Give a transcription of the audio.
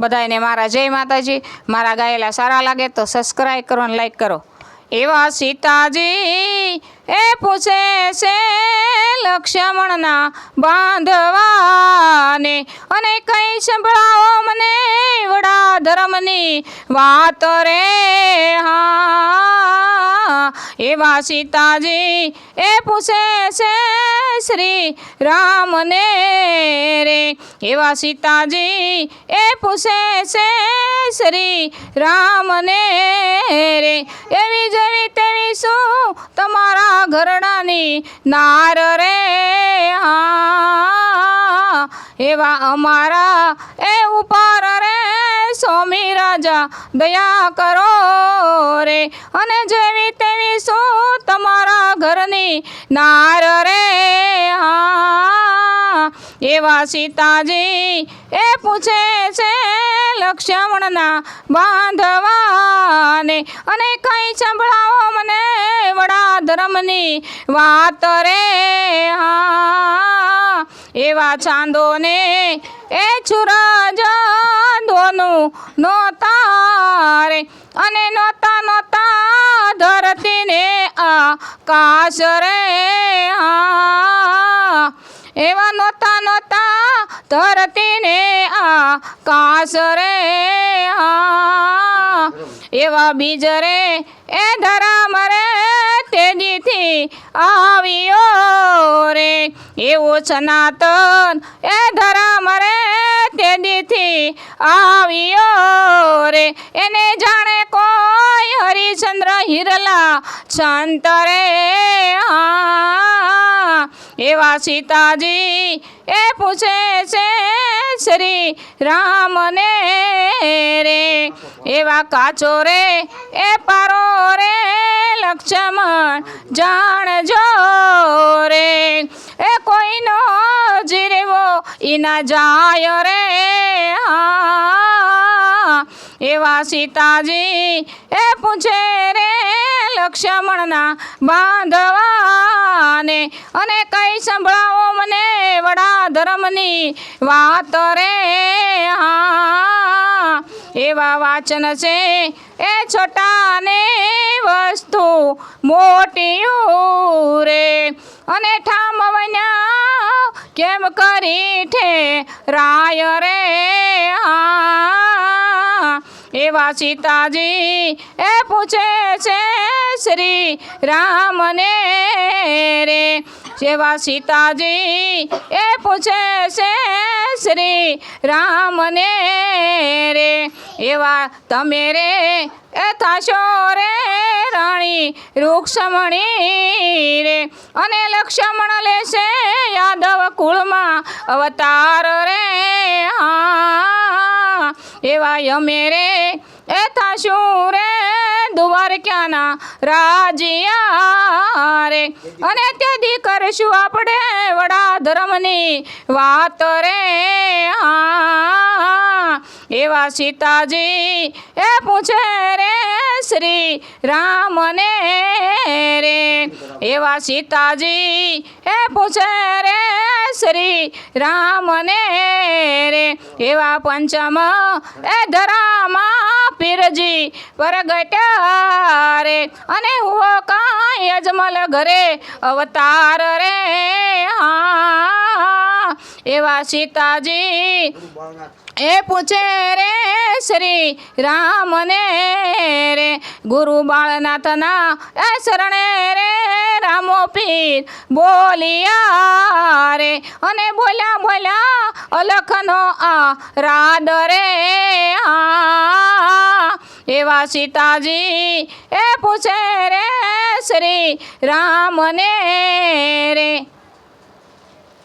બધાને મારા જય માતાજી. મારા ગાયેલા સારા લાગે તો સબસ્ક્રાઈબ કરો અને લાઈક કરો. એવા સીતાજી એ પૂછે છે લક્ષ્મણના બાંધવાને અને કઈ સંભળાવો મને વડા ધર્મની વાત રે? હા, એવા સીતાજી એ પૂછે છે શ્રી રામને રે. એવા સીતાજી એ પૂછે છે, શ્રી રામને રે, એવી જેવી તેવી શું તમારા ઘરડાની નાર રે? હા, એવા અમારા એ ઉપર રે. સ્વામી રાજા દયા કરો રે. અને જેવી તેવી શું તમારા ઘરની નાર રે? એવા સીતાજી એ પૂછે છે લક્ષ્મણના બાંધવાને, અને કઈ સંભળાવો મને વડા ધર્મની વાત રે? હા. એવા ચાંદોને એ છુરજ દોનું નોતા રે, અને નોતા નોતા ધરતીને આકાશ રે? હા. એવા નોતા નોતા ધરતીને આકાશ રે હા એવા બીજ રે, એ ધરામ રે, તેજીથી આવ્યો રે. એવું સનાતન, એ ધરામ રે, તેજીથી આવ્યો રે. એને જાણે કોઈ હરિચંદ્ર, હિરલા સંત રે હા એવા સીતાજી એ પૂછે છે શ્રી રામને રે. એવા કાચો રે, એ પારો રે, લક્ષ્મણ જાણજો રે. એ કોઈનો જીરવો ઈના જાય રે. એવા સીતાજી એ પૂછે રે લક્ષ્મણના બાંધવાને અને કઈ સંભળાવો મને વડા ધર્મની વાત રે. હા, એવા વાચન છે એ છોટાને વસ્તુ મોટી રે. અને ઠામવન્યા કેમ કરી ઠે રાય રે? હા એવા સીતાજી એ પૂછે છે શ્રી રામને રે. જેવા સીતાજી એ પૂછે છે શ્રી રામને રે. એવા તમે રે, એ થશો રે રાણી રૂક્ષમણી રે. અને લક્ષ્મણ લેશે યાદવ કુળમાં અવતાર રે. હા એવા અમે રે એ શું રે દ્વારકાના રાજિયા રે. અને તેથી કરશું આપણે વડા ધર્મની વાત રે. એવા સીતાજી એ પૂછે રે શ્રી રામને. એવા સીતાજી, એ પૂછે રે શ્રી રામને રે. એવા પંચમ, એ ધરામાં પીરજી પરગટ્યા રે. અને હુઓ કાંઈ અજમલ ઘરે અવતાર રે. હા, એવા સીતાજી, એ પૂછે રે શ્રી રામને રે. ગુરુ બાળનાથના એ શરણે રે. રામો પીર બોલિયા રે. અને બોલ્યા બોલ્યા અલખનો આ રાદ રે એવા સીતાજી એ પૂછે રે શ્રી રામને રે.